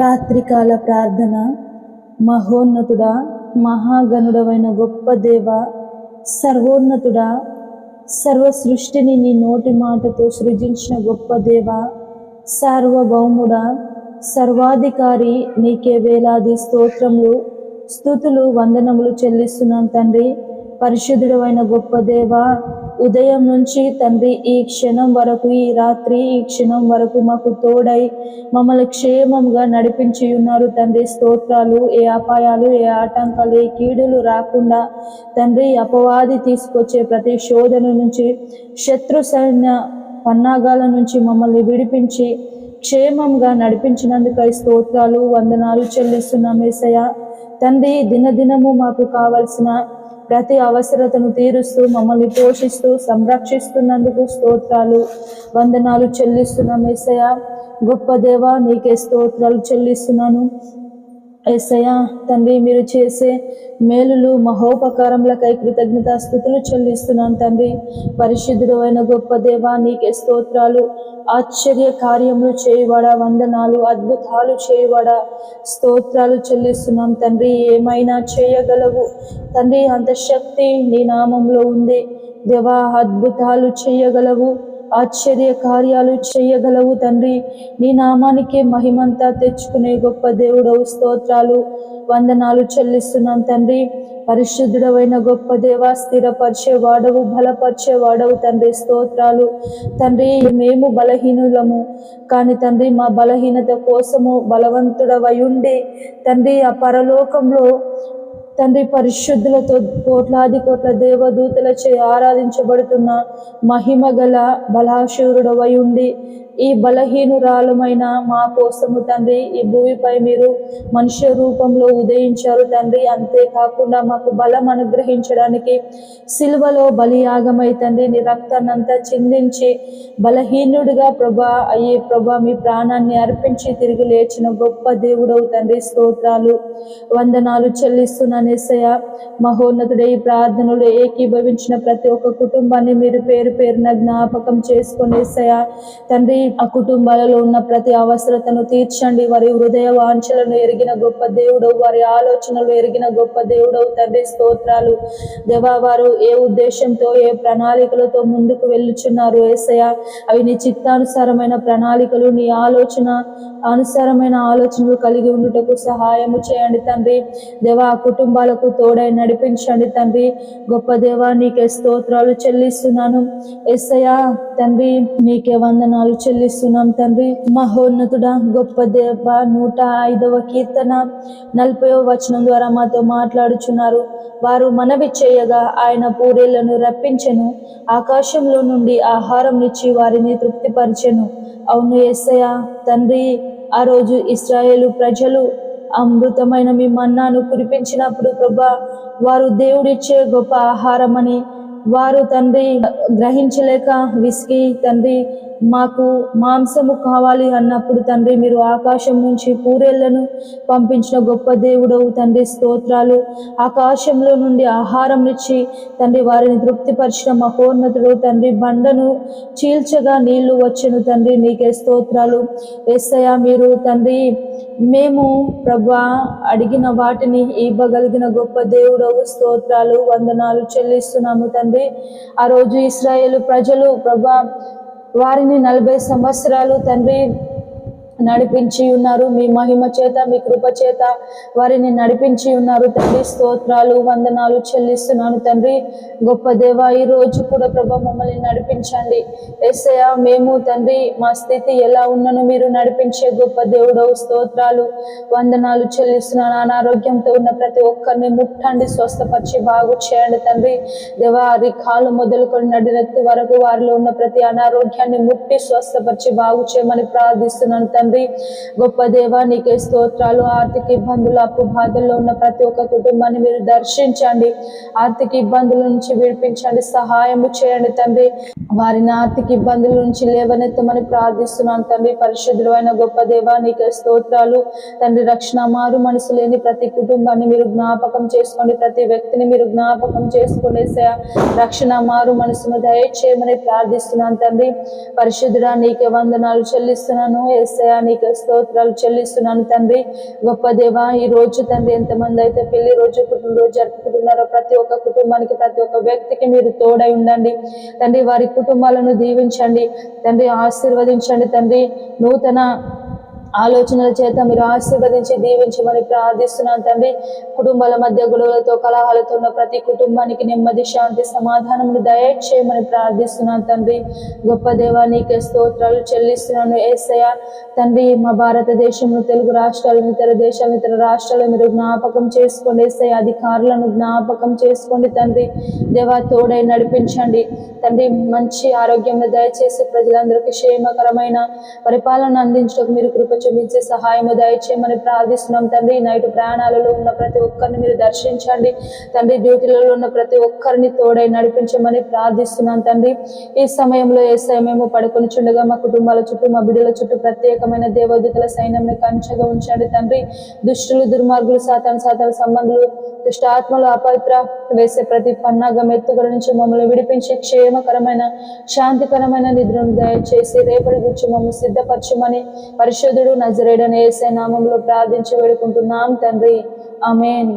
రాత్రికాల ప్రార్థన. మహోన్నతుడా మహాగణుడవైన గొప్ప దేవ సర్వోన్నతుడా సర్వ సృష్టిని నీ నోటి మాటతో సృజించిన గొప్ప దేవ సార్వభౌముడా సర్వాధికారి నీకే వేలాది స్తోత్రములు స్థుతులు వందనములు చెల్లిస్తున్నాను తండ్రి. పరిశుద్ధుడమైన గొప్ప దేవ ఉదయం నుంచి తండ్రి ఈ క్షణం వరకు ఈ రాత్రి ఈ క్షణం వరకు మాకు తోడై మమ్మల్ని క్షేమంగా నడిపించి ఉన్నారు తండ్రి. స్తోత్రాలు ఏ అపాయాలు ఏ ఆటంకాలు ఏ కీడులు రాకుండా తండ్రి అపవాది తీసుకొచ్చే ప్రతి శోధన నుంచి శత్రు సైన్య పన్నాగాల నుంచి మమ్మల్ని విడిపించి క్షేమంగా నడిపించినందుకై స్తోత్రాలు వందనాలు చెల్లిస్తున్నాం ఏసయ్య. తండ్రి దినదినము మాకు కావలసిన ప్రతి అవసరతను తీరుస్తూ మమ్మల్ని పోషిస్తూ సంరక్షిస్తున్నందుకు స్తోత్రాలు వందనాలు చెల్లిస్తున్నాం ఎస్సయ గొప్ప దేవ నీకే స్తోత్రాలు చెల్లిస్తున్నాను. ఏసయ్యా తండ్రి మీరు చేసే మేలులు మహోపకారములకై కృతజ్ఞతాస్థుతులు చెల్లిస్తున్నాను తండ్రి. పరిశుద్ధుడు అయిన గొప్ప దేవా నీకే స్తోత్రాలు. ఆశ్చర్య కార్యములు చేయవాడా వందనాలు అద్భుతాలు చేయవాడా. స్తోత్రాలు చెల్లిస్తున్నాం తండ్రి ఏమైనా చేయగలవు? తండ్రి అంత శక్తి నీ నామంలో ఉంది. దేవా అద్భుతాలు చేయగలవు. ఆశ్చర్య కార్యాలు చేయగలవు తండ్రి. నీ నామానికే మహిమంతా తెచ్చుకునే గొప్ప దేవుడవు స్తోత్రాలు వందనాలు చెల్లిస్తున్నాం తండ్రి. పరిశుద్ధుడవైన గొప్ప దేవ స్థిరపరిచే వాడవు బలపరిచే వాడవు తండ్రి. స్తోత్రాలు తండ్రి మేము బలహీనులము. కానీ తండ్రి మా బలహీనత కోసము బలవంతుడవై ఉండి తండ్రి ఆ పరలోకంలో తండ్రి పరిశుద్ధులతో కోట్లాది కోట్ల దేవదూతలచే ఆరాధించబడుతున్న మహిమ గల బలాశూరుడవై ఉండి ఈ బలహీనురాలమైన మా కోసము తండ్రి ఈ భూమిపై మీరు మనుష్య రూపంలో ఉదయించారు తండ్రి. అంతేకాకుండా మాకు బలం అనుగ్రహించడానికి సిల్వలో బలియాగమై తండ్రి నీ రక్తాన్నంతా చిందించి బలహీనుడిగా ప్రభా అయ్యే ప్రభా మీ ప్రాణాన్ని అర్పించి తిరిగి లేచిన గొప్ప దేవుడవు తండ్రి. స్తోత్రాలు వందనాలు చెల్లిస్తున్నాను మహోన్నతుడే ఈ ప్రార్థనలు ఏకీభవించిన ప్రతి ఒక్క కుటుంబాన్ని మీరు పేరు పేరున జ్ఞాపకం చేసుకునేసయ తండ్రి ఆ కుటుంబాలలో ఉన్న ప్రతి అవసరతను తీర్చండి. వారి హృదయ వాంఛలను ఎరిగిన గొప్ప దేవుడవు వారి ఆలోచనలు ఎరిగిన గొప్ప దేవుడవు. తండ్రి స్తోత్రాలు. దేవా వారు ఏ ఉద్దేశంతో ఏ ప్రణాళికలతో ముందుకు వెళ్ళుచున్నారు ఏసయ అవి నీ చిత్తానుసారమైన ప్రణాళికలు నీ ఆలోచన అనుసారమైన ఆలోచనలు కలిగి ఉండుటకు సహాయము చేయండి తండ్రి. దేవా ఆ కుటుంబాలకు తోడై నడిపించండి తండ్రి. గొప్ప దేవా నీకే స్తోత్రాలు చెల్లిస్తున్నాను. ఎస్సయ్య తండ్రి నీకే వందనాలు చెల్లిస్తున్నాం తండ్రి. మహోన్నతుడా గొప్ప దేవ నూట ఐదవ కీర్తన. నలభైవ వచనం ద్వారా మాతో మాట్లాడుచున్నారు. వారు మనవి చేయగా ఆయన పూరేళ్ళను రప్పించెను. ఆకాశంలో నుండి ఆహారం ఇచ్చి వారిని తృప్తిపరిచెను. అవును ఎస్సయ తండ్రి ఆ రోజు ఇస్రాయేలు ప్రజలు అమృతమైన మీ మన్నాను కురిపించినప్పుడు ప్రభా వారు దేవుడిచ్చే గొప్ప ఆహారం అని వారు తండ్రి గ్రహించలేక విసిగి తండ్రి మాకు మాంసము కావాలి అన్నప్పుడు తండ్రి మీరు ఆకాశం నుంచి పూరేళ్ళను పంపించిన గొప్ప దేవుడవు తండ్రి స్తోత్రాలు. ఆకాశంలో నుండి ఆహారం ఇచ్చి తండ్రి వారిని తృప్తిపరిచిన మహోన్నతుడు తండ్రి బండను చీల్చగా నీళ్ళు వచ్చెను తండ్రి నీకే స్తోత్రాలు. ఎస్సయ మీరు తండ్రి మేము ప్రభా అడిగిన వాటిని ఇవ్వగలిగిన గొప్ప దేవుడవు స్తోత్రాలు వందనాలు చెల్లిస్తున్నాము తండ్రి. ఆ రోజు ఇస్రాయేల్ ప్రజలు ప్రభా వారిని నలభై సంవత్సరాలు తండ్రి నడిపించి ఉన్నారు. మీ మహిమ చేత మీ కృప చేత వారిని నడిపించి ఉన్నారు. తండ్రి స్తోత్రాలు వందనాలు చెల్లిస్తున్నాను తండ్రి. గొప్ప దేవ ఈ రోజు కూడా ప్రభా మమ్మల్ని నడిపించండి. ఎస్ఐ మేము తండ్రి మా స్థితి ఎలా ఉన్నను మీరు నడిపించే గొప్ప దేవుడవు. స్తోత్రాలు వందనాలు చెల్లిస్తున్నాను. అనారోగ్యంతో ఉన్న ప్రతి ఒక్కరిని ముట్టండి స్వస్థపరిచి బాగు చేయండి తండ్రి. దేవా అది కాలు మొదలుకొని నడినెత్తి వరకు వారిలో ఉన్న ప్రతి అనారోగ్యాన్ని ముట్టి స్వస్థపరిచి బాగు చేయమని ప్రార్థిస్తున్నాను తండ్రి. గొప్ప దేవా నీకే స్తోత్రాలు. ఆర్థిక ఇబ్బందులు అప్పు బాధల్లో ఉన్న ప్రతి ఒక్క కుటుంబాన్ని మీరు దర్శించండి. ఆర్థిక ఇబ్బందుల నుంచి విడిపించండి. సహాయము చేయండి తండ్రి. వారిని ఆర్థిక ఇబ్బందుల నుంచి లేవనెత్తమని ప్రార్థిస్తున్నాను తండ్రి. పరిశుద్ధుడు అయిన గొప్ప దేవా నీకే స్తోత్రాలు. తండ్రి రక్షణ మారు మనసు లేని ప్రతి కుటుంబాన్ని మీరు జ్ఞాపకం చేసుకోండి. ప్రతి వ్యక్తిని మీరు జ్ఞాపకం చేసుకోండి రక్షణ మారు మనసును దయచేయమని ప్రార్థిస్తున్నాను తండ్రి. పరిశుద్ధుడా నీకే వందనాలు చెల్లిస్తున్నాను. ఎస్ఐ నీకు స్తోత్రాలు చెల్లిస్తున్నాను తండ్రి. గొప్ప దేవ ఈ రోజు తండ్రి ఎంతమంది అయితే పెళ్ళి రోజు పుట్టినరోజు జరుపుకుంటున్నారో ప్రతి ఒక్క కుటుంబానికి ప్రతి ఒక్క వ్యక్తికి మీరు తోడై ఉండండి. తండ్రి వారి కుటుంబాలను దీవించండి. తండ్రి ఆశీర్వదించండి. తండ్రి నూతన ఆలోచనల చేత మీరు ఆశీర్వదించి దీవించమని ప్రార్థిస్తున్నాను తండ్రి. కుటుంబాల మధ్య గొడవలతో కలహాలతో ఉన్న ప్రతి కుటుంబానికి నెమ్మది శాంతి సమాధానమును దయచేయమని ప్రార్థిస్తున్నాను తండ్రి. గొప్ప దేవా నీకే స్తోత్రాలు చెల్లిస్తున్నాను ఏసయ తండ్రి మా భారతదేశంలో తెలుగు రాష్ట్రాలను ఇతర దేశాలను ఇతర రాష్ట్రాలను మీరు జ్ఞాపకం చేసుకోండి ఏసయ అధికారులను జ్ఞాపకం చేసుకోండి తండ్రి. దేవా తోడై నడిపించండి. తండ్రి మంచి ఆరోగ్యం దయచేసి ప్రజలందరికీ క్షేమకరమైన పరిపాలన అందించడానికి మీరు కృప చూపించే సహాయము దయచేయమని ప్రార్థిస్తున్నాం. తండ్రి నైట్ ప్రయాణాలలో ఉన్న ప్రతి ఒక్కరిని మీరు దర్శించండి. తండ్రి డ్యూటీలలో ఉన్న ప్రతి ఒక్కరిని తోడై నడిపించమని ప్రార్థిస్తున్నాం. తండ్రి ఈ సమయంలో ఏ సమయము పడుకొని చుండగా మా కుటుంబాల చుట్టూ మా బిడ్డల చుట్టూ ప్రత్యేకమైన దేవదూతల సైన్యంని కంచగా ఉంచండి. తండ్రి దుష్టులు దుర్మార్గులు సాతాను సాతాను సంబంధులు దుష్టాత్మలు అపవిత్ర వేసే ప్రతి పన్నాగం ఎత్తుగల నుంచి మమ్మల్ని విడిపించి క్షేమకరమైన శాంతికరమైన నిద్రను దయచేసి రేపటి గురించి మమ్మల్ని సిద్ధపరచమని పరిశుద్ధుడు నజరేడని ఏసే నామంలో ప్రార్థించి వేడుకుంటున్నాం తండ్రి. అమేన్